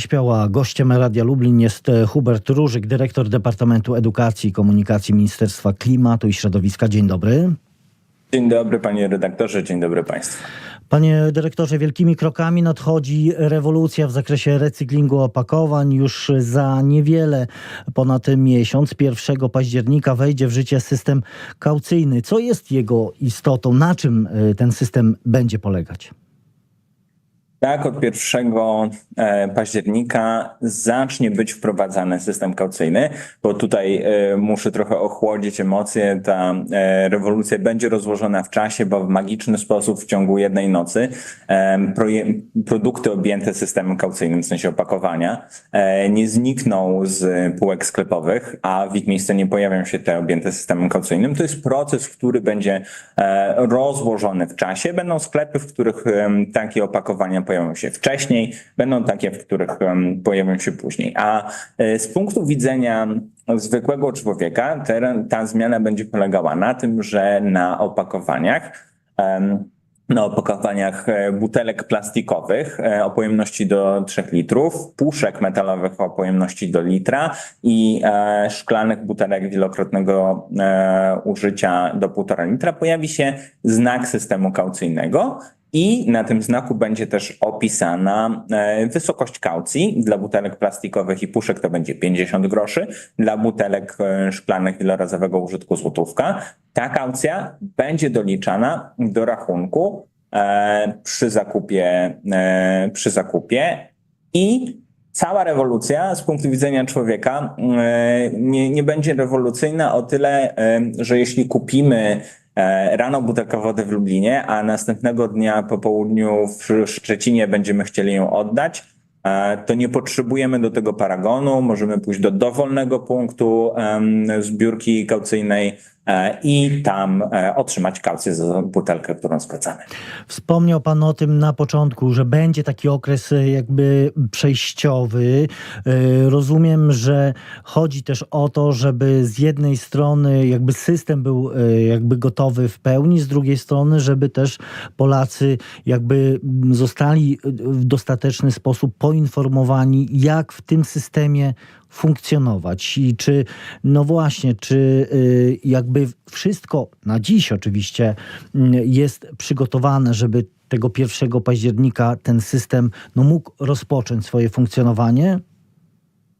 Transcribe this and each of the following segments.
Śpiała gościem Radia Lublin jest e, Hubert Różyk, dyrektor Departamentu Edukacji i Komunikacji Ministerstwa Klimatu i Środowiska. Dzień dobry. Dzień dobry panie redaktorze, dzień dobry państwu. Panie dyrektorze, wielkimi krokami nadchodzi rewolucja w zakresie recyklingu opakowań. Już za niewiele, ponad miesiąc, 1 października wejdzie w życie system kaucyjny. Co jest jego istotą? Na czym e, ten system będzie polegać? Tak, od 1 e, października zacznie być wprowadzany system kaucyjny, bo tutaj e, muszę trochę ochłodzić emocje. Ta e, rewolucja będzie rozłożona w czasie, bo w magiczny sposób w ciągu jednej nocy produkty objęte systemem kaucyjnym, w sensie opakowania, nie znikną z półek sklepowych, a w ich miejsce nie pojawią się te objęte systemem kaucyjnym. To jest proces, który będzie rozłożony w czasie. Będą sklepy, w których takie opakowania pojawią się wcześniej, będą takie, w których pojawią się później. A e, z punktu widzenia zwykłego człowieka ta zmiana będzie polegała na tym, że na opakowaniach na opakowaniach e, butelek plastikowych e, o pojemności do 3 litrów, puszek metalowych o pojemności do litra i szklanych butelek wielokrotnego użycia do 1,5 litra pojawi się znak systemu kaucyjnego i na tym znaku będzie też opisana e, wysokość kaucji. Dla butelek plastikowych i puszek to będzie 50 groszy, dla butelek e, szklanych wielorazowego użytku złotówka. Ta kaucja będzie doliczana do rachunku e, przy zakupie, przy zakupie i cała rewolucja z punktu widzenia człowieka nie, nie będzie rewolucyjna o tyle, że jeśli kupimy rano butelka wody w Lublinie, a następnego dnia po południu w Szczecinie będziemy chcieli ją oddać, e, to nie potrzebujemy do tego paragonu, możemy pójść do dowolnego punktu zbiórki kaucyjnej, E, i tam e, otrzymać kaucję za butelkę, którą spłacamy. Wspomniał Pan o tym na początku, że będzie taki okres e, jakby przejściowy. Rozumiem, że chodzi też o to, żeby z jednej strony jakby system był jakby gotowy w pełni, z drugiej strony, żeby też Polacy jakby zostali w dostateczny sposób poinformowani, jak w tym systemie funkcjonować i czy, no właśnie, czy y, jakby wszystko na dziś oczywiście mm, jest przygotowane, żeby tego 1 października ten system no, mógł rozpocząć swoje funkcjonowanie?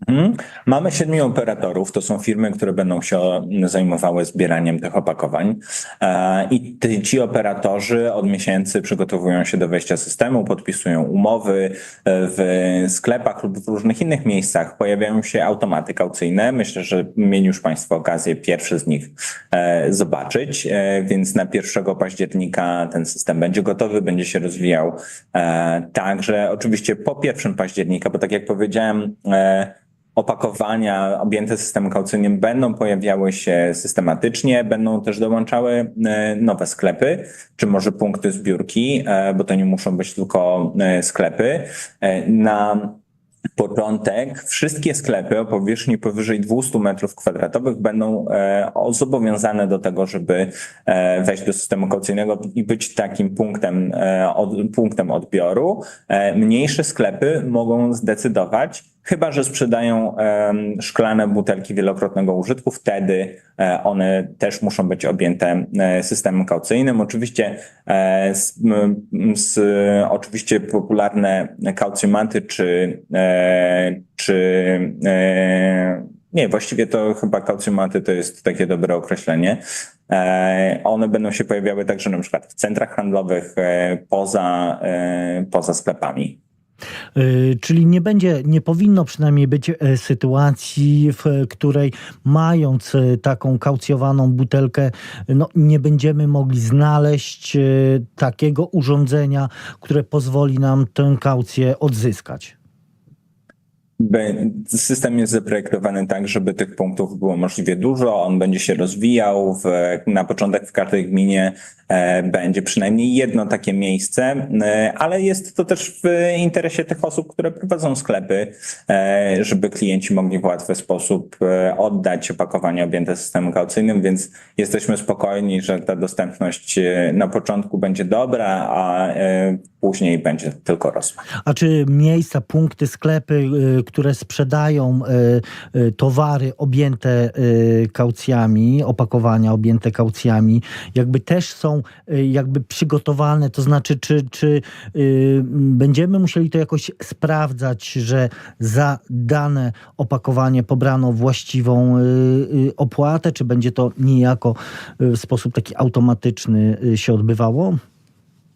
Mhm. Mamy siedmiu operatorów, to są firmy, które będą się zajmowały zbieraniem tych opakowań e, i ci operatorzy od miesięcy przygotowują się do wejścia systemu, podpisują umowy e, w sklepach lub w różnych innych miejscach. Pojawiają się automaty kaucyjne. Myślę, że mieli już Państwo okazję pierwszy z nich e, zobaczyć, więc na 1 października ten system będzie gotowy, będzie się rozwijał także oczywiście po 1 października, bo tak jak powiedziałem, opakowania objęte systemem kaucyjnym będą pojawiały się systematycznie, będą też dołączały e, nowe sklepy, czy może punkty zbiórki, e, bo to nie muszą być tylko e, sklepy. Na początek wszystkie sklepy o powierzchni powyżej 200 metrów kwadratowych będą zobowiązane do tego, żeby wejść do systemu kaucyjnego i być takim punktem, punktem odbioru. Mniejsze sklepy mogą zdecydować, chyba że sprzedają szklane butelki wielokrotnego użytku, wtedy e, one też muszą być objęte e, systemem kaucyjnym. Oczywiście, z, z, oczywiście popularne kaucjomaty czy czy e, nie, właściwie to chyba kaucjomaty to jest takie dobre określenie. E, one będą się pojawiały także na przykład w centrach handlowych e, poza, poza sklepami. Czyli nie będzie, nie powinno przynajmniej być sytuacji, w której mając taką kaucjowaną butelkę, no, nie będziemy mogli znaleźć takiego urządzenia, które pozwoli nam tę kaucję odzyskać. System jest zaprojektowany tak, żeby tych punktów było możliwie dużo. On będzie się rozwijał. W, na początek w każdej gminie e, będzie przynajmniej jedno takie miejsce, e, ale jest to też w interesie tych osób, które prowadzą sklepy, e, żeby klienci mogli w łatwy sposób oddać opakowanie objęte systemem kaucyjnym, więc jesteśmy spokojni, że ta dostępność na początku będzie dobra, a później będzie tylko rosła. A czy miejsca, punkty, sklepy, y, które sprzedają y, y, towary objęte kaucjami, opakowania objęte kaucjami, jakby też są jakby przygotowane, to znaczy czy, czy będziemy musieli to jakoś sprawdzać, że za dane opakowanie pobrano właściwą opłatę, czy będzie to niejako w sposób taki automatyczny się odbywało?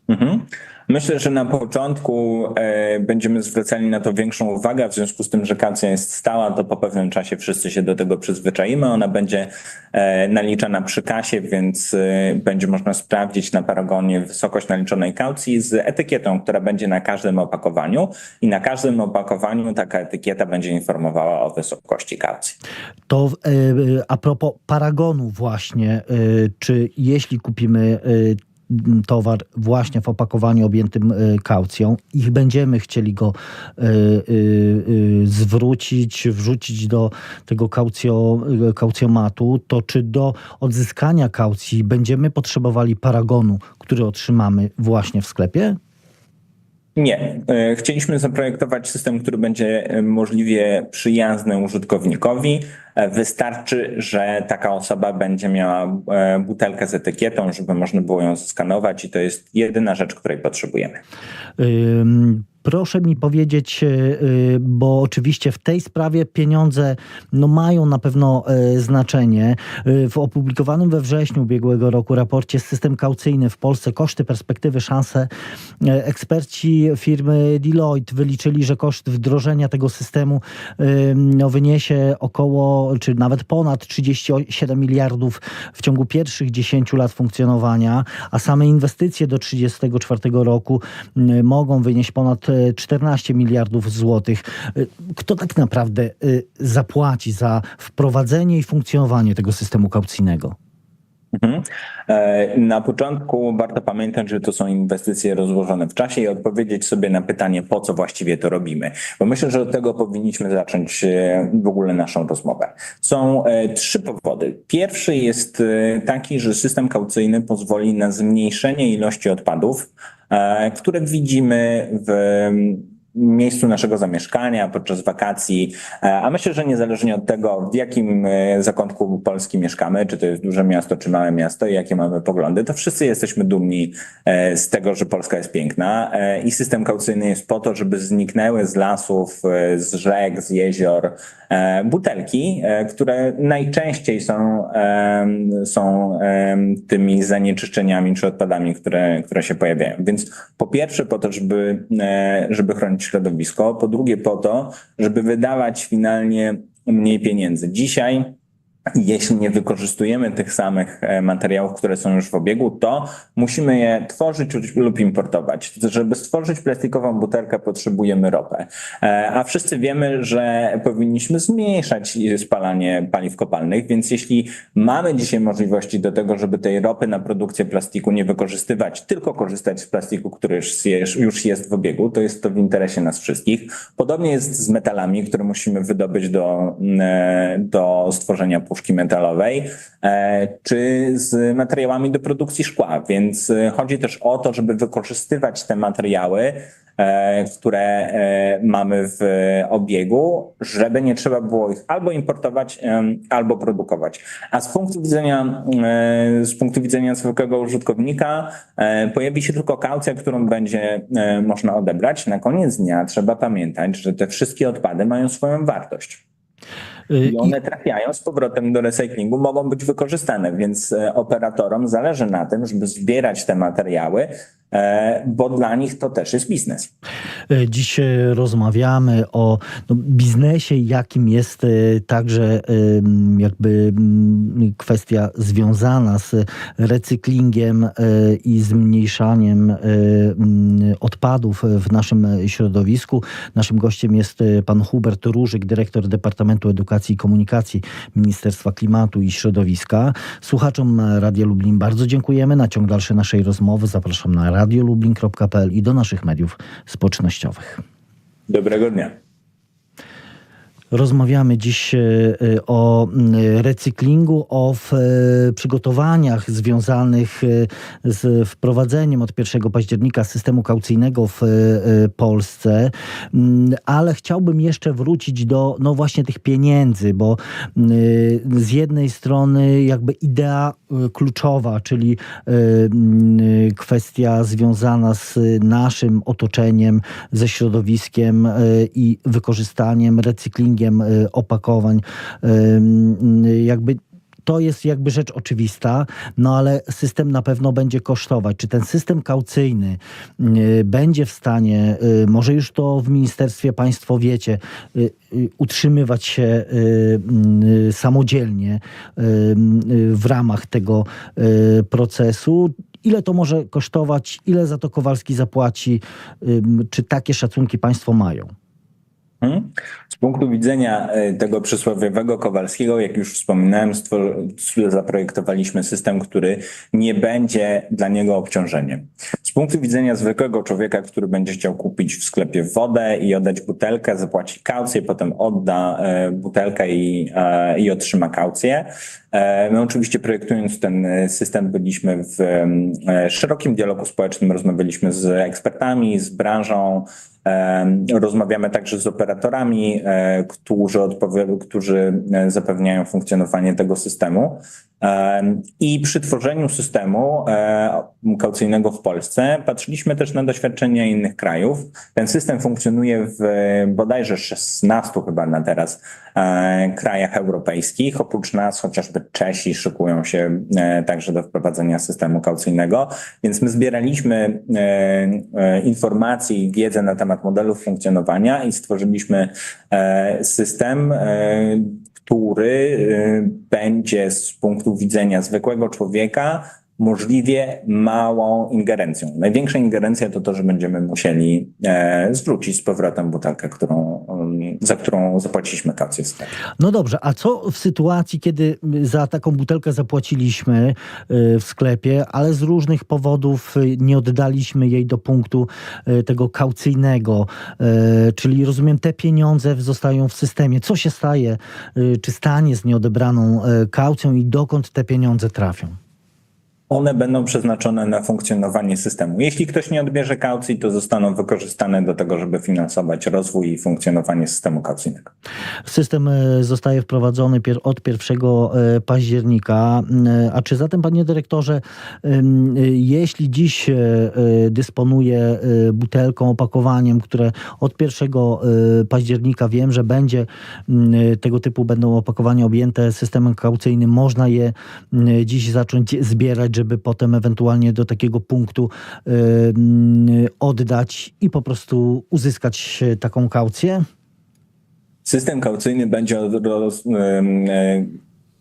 Mhm. Myślę, że na początku e, będziemy zwracali na to większą uwagę, w związku z tym, że kaucja jest stała, to po pewnym czasie wszyscy się do tego przyzwyczaimy. Ona będzie e, naliczana przy kasie, więc e, będzie można sprawdzić na paragonie wysokość naliczonej kaucji z etykietą, która będzie na każdym opakowaniu i na każdym opakowaniu taka etykieta będzie informowała o wysokości kaucji. To a propos paragonu właśnie, czy jeśli kupimy towar właśnie w opakowaniu objętym e, kaucją i będziemy chcieli go e, e, zwrócić, wrzucić do tego kaucjo, kaucjomatu, to czy do odzyskania kaucji będziemy potrzebowali paragonu, który otrzymamy właśnie w sklepie? Nie. E, Chcieliśmy zaprojektować system, który będzie e, możliwie przyjazny użytkownikowi. E, Wystarczy, że taka osoba będzie miała butelkę z etykietą, żeby można było ją skanować i to jest jedyna rzecz, której potrzebujemy. Proszę mi powiedzieć, y, y, bo oczywiście w tej sprawie pieniądze no, mają na pewno y, znaczenie. W opublikowanym we wrześniu ubiegłego roku raporcie System kaucyjny w Polsce koszty, perspektywy, szanse eksperci firmy Deloitte wyliczyli, że koszt wdrożenia tego systemu no, wyniesie około, czy nawet ponad 37 miliardów w ciągu pierwszych 10 lat funkcjonowania, a same inwestycje do 1934 roku mogą wynieść ponad 14 miliardów złotych. Y, Kto tak naprawdę y, zapłaci za wprowadzenie i funkcjonowanie tego systemu kaucyjnego? Mhm. E, Na początku warto pamiętać, że to są inwestycje rozłożone w czasie i odpowiedzieć sobie na pytanie, po co właściwie to robimy. Bo myślę, że od tego powinniśmy zacząć e, w ogóle naszą rozmowę. Są e, trzy powody. Pierwszy jest taki, że system kaucyjny pozwoli na zmniejszenie ilości odpadów, które widzimy w miejscu naszego zamieszkania, podczas wakacji, E, a myślę, że niezależnie od tego, w jakim e, zakątku Polski mieszkamy, czy to jest duże miasto, czy małe miasto i jakie mamy poglądy, to wszyscy jesteśmy dumni e, z tego, że Polska jest piękna i system kaucyjny jest po to, żeby zniknęły z lasów, z rzek, z jezior butelki, które najczęściej są, są tymi zanieczyszczeniami czy odpadami, które, które się pojawiają. Więc po pierwsze po to, żeby, żeby chronić środowisko, po drugie po to, żeby wydawać finalnie mniej pieniędzy. Dzisiaj jeśli nie wykorzystujemy tych samych e, materiałów, które są już w obiegu, to musimy je tworzyć lub- importować. Żeby stworzyć plastikową butelkę, potrzebujemy ropę. E, A wszyscy wiemy, że powinniśmy zmniejszać spalanie paliw kopalnych, więc jeśli mamy dzisiaj możliwości do tego, żeby tej ropy na produkcję plastiku nie wykorzystywać, tylko korzystać z plastiku, który już jest, w obiegu, to jest to w interesie nas wszystkich. Podobnie jest z metalami, które musimy wydobyć do, e, do stworzenia puszki metalowej, e, czy z materiałami do produkcji szkła. Więc e, chodzi też o to, żeby wykorzystywać te materiały, e, które mamy w obiegu, żeby nie trzeba było ich albo importować, albo produkować. A z punktu widzenia, z punktu widzenia zwykłego użytkownika pojawi się tylko kaucja, którą będzie można odebrać. Na koniec dnia trzeba pamiętać, że te wszystkie odpady mają swoją wartość. Y, I one trafiają z powrotem do recyklingu, mogą być wykorzystane, więc e, operatorom zależy na tym, żeby zbierać te materiały, bo dla nich to też jest biznes. Y, Dziś y, rozmawiamy o no, biznesie, jakim jest także jakby kwestia związana z recyklingiem i zmniejszaniem odpadów w naszym środowisku. Naszym gościem jest pan Hubert Różyk, dyrektor Departamentu Edukacji i Komunikacji Ministerstwa Klimatu i Środowiska. Słuchaczom Radia Lublin bardzo dziękujemy. Na ciąg dalszy naszej rozmowy zapraszam na radiolublin.pl i do naszych mediów społecznościowych. Dobrego dnia. Rozmawiamy dziś e, e, o m, recyklingu, o e, przygotowaniach związanych e, z wprowadzeniem od 1 października systemu kaucyjnego w e, e, Polsce, Mm, ale chciałbym jeszcze wrócić do no właśnie tych pieniędzy, bo mm, z jednej strony jakby idea e, kluczowa, czyli e, mm, kwestia związana z naszym otoczeniem, ze środowiskiem e, i wykorzystaniem, recyklingiem e, opakowań, e, mm, jakby to jest jakby rzecz oczywista, no ale system na pewno będzie kosztować. Czy ten system kaucyjny y, będzie w stanie, y, może już to w ministerstwie państwo wiecie, y, y, utrzymywać się y, y, samodzielnie y, y, w ramach tego y, procesu? Ile to może kosztować? Ile za to Kowalski zapłaci? Y, Czy takie szacunki państwo mają? Mhm. Z punktu widzenia e, tego przysłowiowego Kowalskiego, jak już wspominałem, zaprojektowaliśmy system, który nie będzie dla niego obciążeniem. Z punktu widzenia zwykłego człowieka, który będzie chciał kupić w sklepie wodę i oddać butelkę, zapłaci kaucję, potem odda e, butelkę i, e, i otrzyma kaucję. E, My oczywiście projektując ten e, system byliśmy w e, szerokim dialogu społecznym, rozmawialiśmy z ekspertami, z branżą, Rozmawiamy także z operatorami, którzy, którzy zapewniają funkcjonowanie tego systemu. I przy tworzeniu systemu e, kaucyjnego w Polsce patrzyliśmy też na doświadczenia innych krajów. Ten system funkcjonuje w bodajże 16 chyba na teraz e, krajach europejskich. Oprócz nas chociażby Czesi szykują się e, także do wprowadzenia systemu kaucyjnego, więc my zbieraliśmy informacje i wiedzę na temat modelów funkcjonowania i stworzyliśmy system, który e, będzie z punktu widzenia zwykłego człowieka możliwie małą ingerencją. Największa ingerencja to to, że będziemy musieli e, zwrócić z powrotem butelkę, którą, za którą zapłaciliśmy sklepie. No dobrze, a co w sytuacji, kiedy za taką butelkę zapłaciliśmy y, w sklepie, ale z różnych powodów y, nie oddaliśmy jej do punktu y, tego kaucyjnego, y, czyli rozumiem, te pieniądze zostają w systemie. Co się staje, y, czy stanie z nieodebraną y, kaucją i dokąd te pieniądze trafią? One będą przeznaczone na funkcjonowanie systemu. Jeśli ktoś nie odbierze kaucji, to zostaną wykorzystane do tego, żeby finansować rozwój i funkcjonowanie systemu kaucyjnego. System e, zostaje wprowadzony od 1 e, października. E, A czy zatem, panie dyrektorze, jeśli dziś dysponuje e, butelką, opakowaniem, które od 1 e, października wiem, że będzie tego typu będą opakowania objęte systemem kaucyjnym, można je dziś zacząć zbierać, żeby potem ewentualnie do takiego punktu m, oddać i po prostu uzyskać e, taką kaucję? System kaucyjny będzie, roz, e,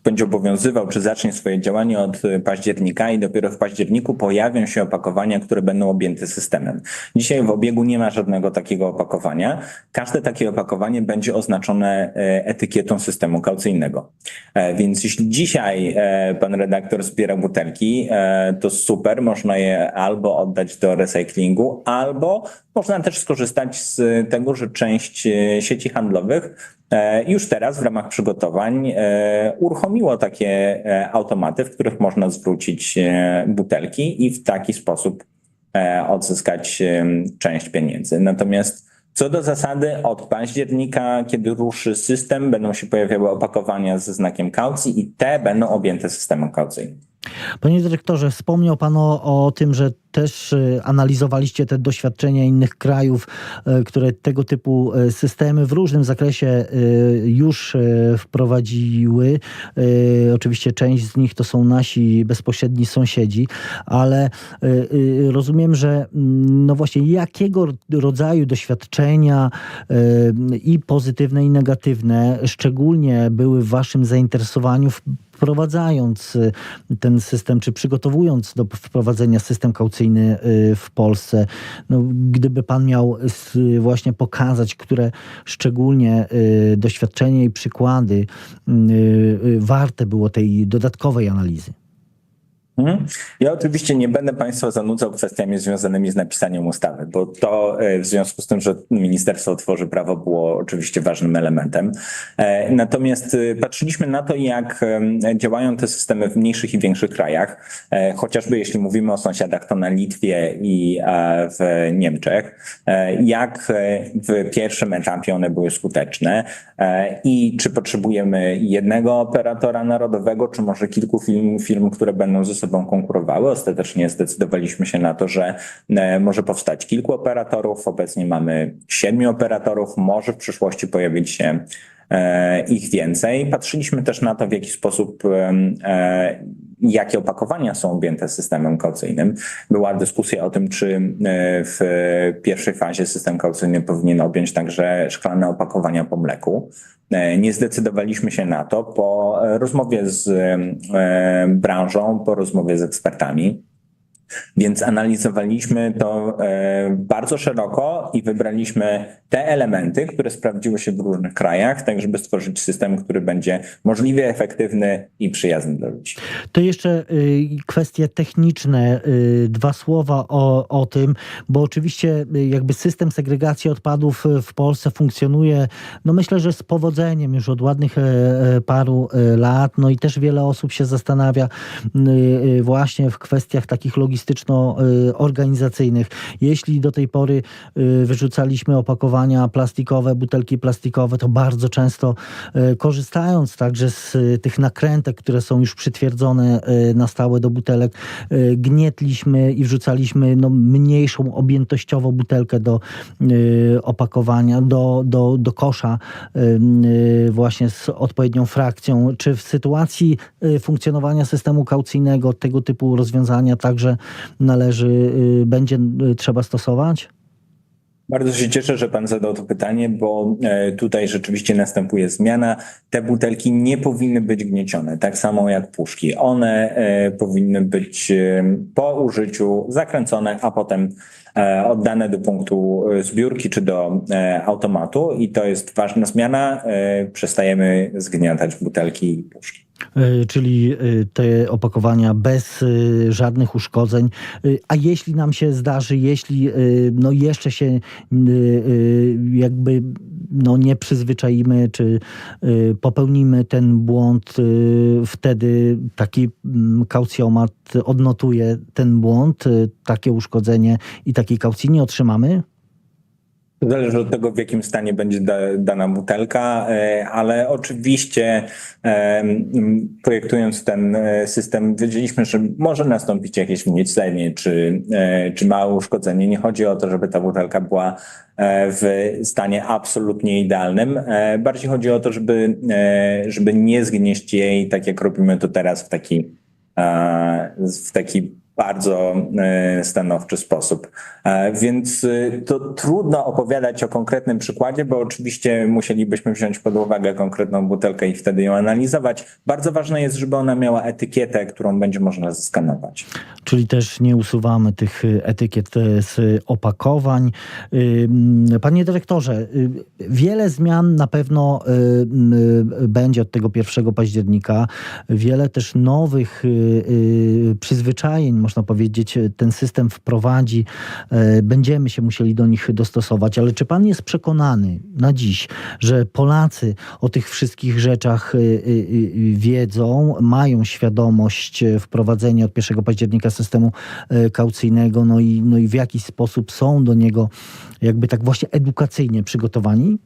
będzie obowiązywał, czy zacznie swoje działanie od e, października i dopiero w październiku pojawią się opakowania, które będą objęte systemem. Dzisiaj w obiegu nie ma żadnego takiego opakowania. Każde takie opakowanie będzie oznaczone e, etykietą systemu kaucyjnego. E, Więc jeśli dzisiaj e, pan redaktor zbiera butelki, e, to super, można je albo oddać do recyklingu, albo można też skorzystać z tego, że część e, sieci handlowych już teraz w ramach przygotowań e, uruchomiło takie e, automaty, w których można zwrócić e, butelki i w taki sposób e, odzyskać e, część pieniędzy. Natomiast co do zasady, od października, kiedy ruszy system, będą się pojawiały opakowania ze znakiem kaucji i te będą objęte systemem kaucyjnym. Panie dyrektorze, wspomniał Pan o, o tym, że też y, analizowaliście te doświadczenia innych krajów, y, które tego typu y, systemy w różnym zakresie już wprowadziły. Oczywiście część z nich to są nasi bezpośredni sąsiedzi, ale rozumiem, że mm, no właśnie jakiego rodzaju doświadczenia i pozytywne i negatywne szczególnie były w Waszym zainteresowaniu wprowadzając ten system, czy przygotowując do wprowadzenia system kaucyjny y, w Polsce, no, gdyby pan miał właśnie pokazać, które szczególnie y, doświadczenia i przykłady y, warte było tej dodatkowej analizy. Mhm. Ja oczywiście nie będę Państwa zanudzał kwestiami związanymi z napisaniem ustawy, bo to e, w związku z tym, że Ministerstwo tworzy prawo było oczywiście ważnym elementem. E, Natomiast e, patrzyliśmy na to, jak działają te systemy w mniejszych i większych krajach, chociażby jeśli mówimy o sąsiadach, to na Litwie i w Niemczech, jak w pierwszym etapie one były skuteczne i czy potrzebujemy jednego operatora narodowego, czy może kilku firm, firm które będą ze sobą konkurowały. Ostatecznie zdecydowaliśmy się na to, że e, może powstać kilku operatorów. Obecnie mamy siedmiu operatorów, może w przyszłości pojawić się ich więcej. Patrzyliśmy też na to, w jaki sposób, e, jakie opakowania są objęte systemem kaucyjnym. Była dyskusja o tym, czy e, w pierwszej fazie system kaucyjny powinien objąć także szklane opakowania po mleku. E, Nie zdecydowaliśmy się na to po e, rozmowie z e, branżą, po rozmowie z ekspertami. Więc analizowaliśmy to e, bardzo szeroko i wybraliśmy te elementy, które sprawdziły się w różnych krajach, tak żeby stworzyć system, który będzie możliwie efektywny i przyjazny dla ludzi. To jeszcze y, kwestie techniczne, y, dwa słowa o, o tym, bo oczywiście y, jakby system segregacji odpadów w Polsce funkcjonuje, no myślę, że z powodzeniem już od ładnych e, e, paru lat, no i też wiele osób się zastanawia właśnie w kwestiach takich logistyczno-organizacyjnych. Jeśli do tej pory y, wyrzucaliśmy opakowania plastikowe, butelki plastikowe, to bardzo często y, korzystając także z y, tych nakrętek, które są już przytwierdzone na stałe do butelek, gnietliśmy i wrzucaliśmy no, mniejszą objętościowo butelkę do opakowania, do, do, do kosza właśnie z odpowiednią frakcją. Czy w sytuacji funkcjonowania systemu kaucyjnego tego typu rozwiązania także należy, y, będzie y, trzeba stosować? Bardzo się cieszę, że Pan zadał to pytanie, bo e, tutaj rzeczywiście następuje zmiana. Te butelki nie powinny być gniecione, tak samo jak puszki. One e, powinny być e, po użyciu zakręcone, a potem oddane do punktu zbiórki czy do automatu i to jest ważna zmiana. Przestajemy zgniatać butelki i puszki. Y, czyli y, te opakowania bez y, żadnych uszkodzeń. A jeśli nam się zdarzy, jeśli no jeszcze się jakby no nie przyzwyczaimy, czy popełnimy ten błąd, wtedy taki mm, kaucjomat odnotuje ten błąd, takie uszkodzenie i takiej kaucji nie otrzymamy? Zależy od tego, w jakim stanie będzie da, dana butelka, e, ale oczywiście e, projektując ten e, system, wiedzieliśmy, że może nastąpić jakieś wniecenie czy, czy małe uszkodzenie. Nie chodzi o to, żeby ta butelka była w stanie absolutnie idealnym. Bardziej chodzi o to, żeby, żeby nie zgnieść jej, tak jak robimy to teraz w taki, w taki bardzo e, stanowczy sposób. E, Więc e, to trudno opowiadać o konkretnym przykładzie, bo oczywiście musielibyśmy wziąć pod uwagę konkretną butelkę i wtedy ją analizować. Bardzo ważne jest, żeby ona miała etykietę, którą będzie można zeskanować. Czyli też nie usuwamy tych etykiet z opakowań. Panie dyrektorze, y, wiele zmian na pewno y, y, będzie od tego 1 października. Wiele też nowych przyzwyczajeń, można powiedzieć, ten system wprowadzi. Y, Będziemy się musieli do nich dostosować. Ale czy pan jest przekonany na dziś, że Polacy o tych wszystkich rzeczach y, y, wiedzą, mają świadomość wprowadzenia od 1 października systemu kaucyjnego, no i, no i w jaki sposób są do niego jakby tak właśnie edukacyjnie przygotowani?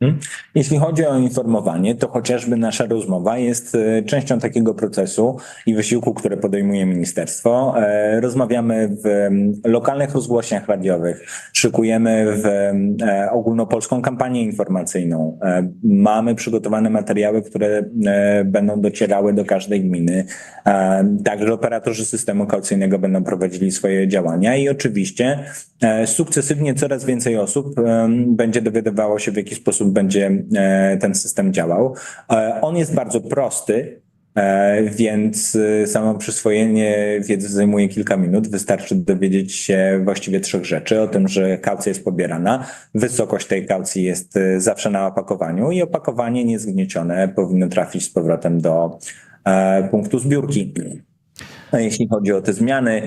Hmm? Jeśli chodzi o informowanie, to chociażby nasza rozmowa jest e, częścią takiego procesu i wysiłku, które podejmuje ministerstwo. E, Rozmawiamy w lokalnych rozgłośniach radiowych, szykujemy w e, ogólnopolską kampanię informacyjną. Mamy przygotowane materiały, które będą docierały do każdej gminy. Także operatorzy systemu kaucyjnego będą prowadzili swoje działania i oczywiście sukcesywnie coraz więcej osób będzie dowiadywało się, w jaki sposób będzie e, ten system działał. E, On jest bardzo prosty, e, więc samo przyswojenie wiedzy zajmuje kilka minut. Wystarczy dowiedzieć się właściwie trzech rzeczy. O tym, że kaucja jest pobierana, wysokość tej kaucji jest zawsze na opakowaniu i opakowanie niezgniecione powinno trafić z powrotem do punktu zbiórki. Jeśli chodzi o te zmiany,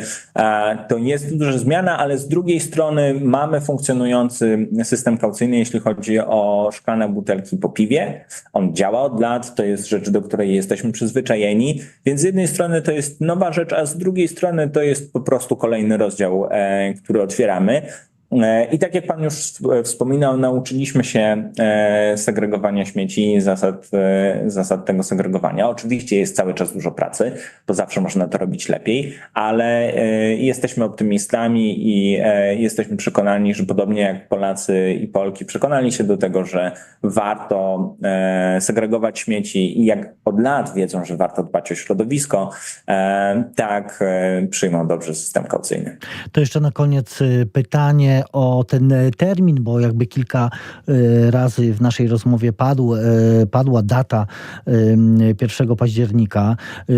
to jest duża zmiana, ale z drugiej strony mamy funkcjonujący system kaucyjny, jeśli chodzi o szklane butelki po piwie. On działa od lat, to jest rzecz, do której jesteśmy przyzwyczajeni, więc z jednej strony to jest nowa rzecz, a z drugiej strony to jest po prostu kolejny rozdział, e, który otwieramy. E, I tak jak Pan już w- wspominał, nauczyliśmy się e, segregowania śmieci i zasad, e, zasad tego segregowania. Oczywiście jest cały czas dużo pracy, bo zawsze można to robić lepiej, ale e, jesteśmy optymistami i e, jesteśmy przekonani, że podobnie jak Polacy i Polki przekonali się do tego, że warto e, segregować śmieci i jak od lat wiedzą, że warto dbać o środowisko, e, tak e, przyjmą dobrze system kaucyjny. To jeszcze na koniec y, pytanie o ten y, termin, bo jakby kilka y, razy w naszej rozmowie padł, y, padła data y, 1 października.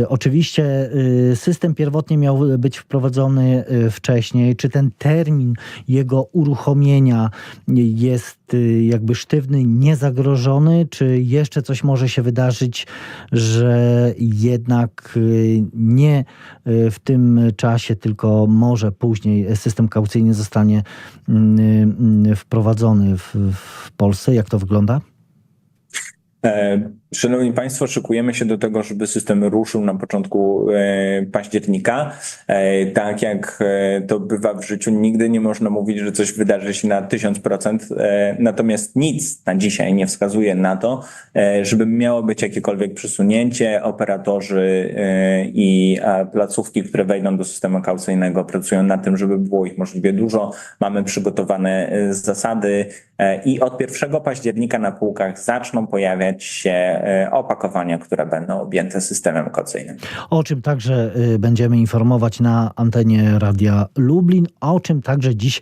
Oczywiście system pierwotnie miał być wprowadzony wcześniej. Czy ten termin jego uruchomienia jest y, jakby sztywny, niezagrożony, czy jeszcze coś może się wydarzyć, że jednak y, nie y, w tym czasie, tylko może później system kaucyjny zostanie mm, y, wprowadzony w, w Polsce? Jak to wygląda? Szanowni Państwo, szykujemy się do tego, żeby system ruszył na początku e, października. E, Tak jak e, to bywa w życiu, nigdy nie można mówić, że coś wydarzy się na 1000%. e, Natomiast nic na dzisiaj nie wskazuje na to, żeby miało być jakiekolwiek przesunięcie. Operatorzy i placówki, które wejdą do systemu kaucyjnego, pracują nad tym, żeby było ich możliwie dużo. Mamy przygotowane zasady i od 1 października na półkach zaczną pojawiać się opakowania, które będą objęte systemem kaucyjnym. O czym także y, będziemy informować na antenie Radia Lublin, o czym także dziś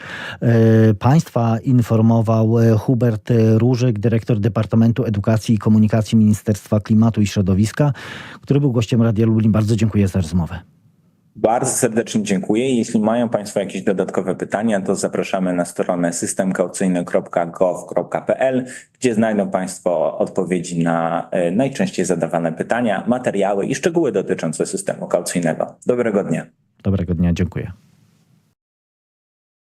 y, Państwa informował y, Hubert Różyk, dyrektor Departamentu Edukacji i Komunikacji Ministerstwa Klimatu i Środowiska, który był gościem Radia Lublin. Bardzo dziękuję za rozmowę. Bardzo serdecznie dziękuję. Jeśli mają Państwo jakieś dodatkowe pytania, to zapraszamy na stronę systemkaucyjny.gov.pl, gdzie znajdą Państwo odpowiedzi na e, najczęściej zadawane pytania, materiały i szczegóły dotyczące systemu kaucyjnego. Dobrego dnia. Dobrego dnia, dziękuję.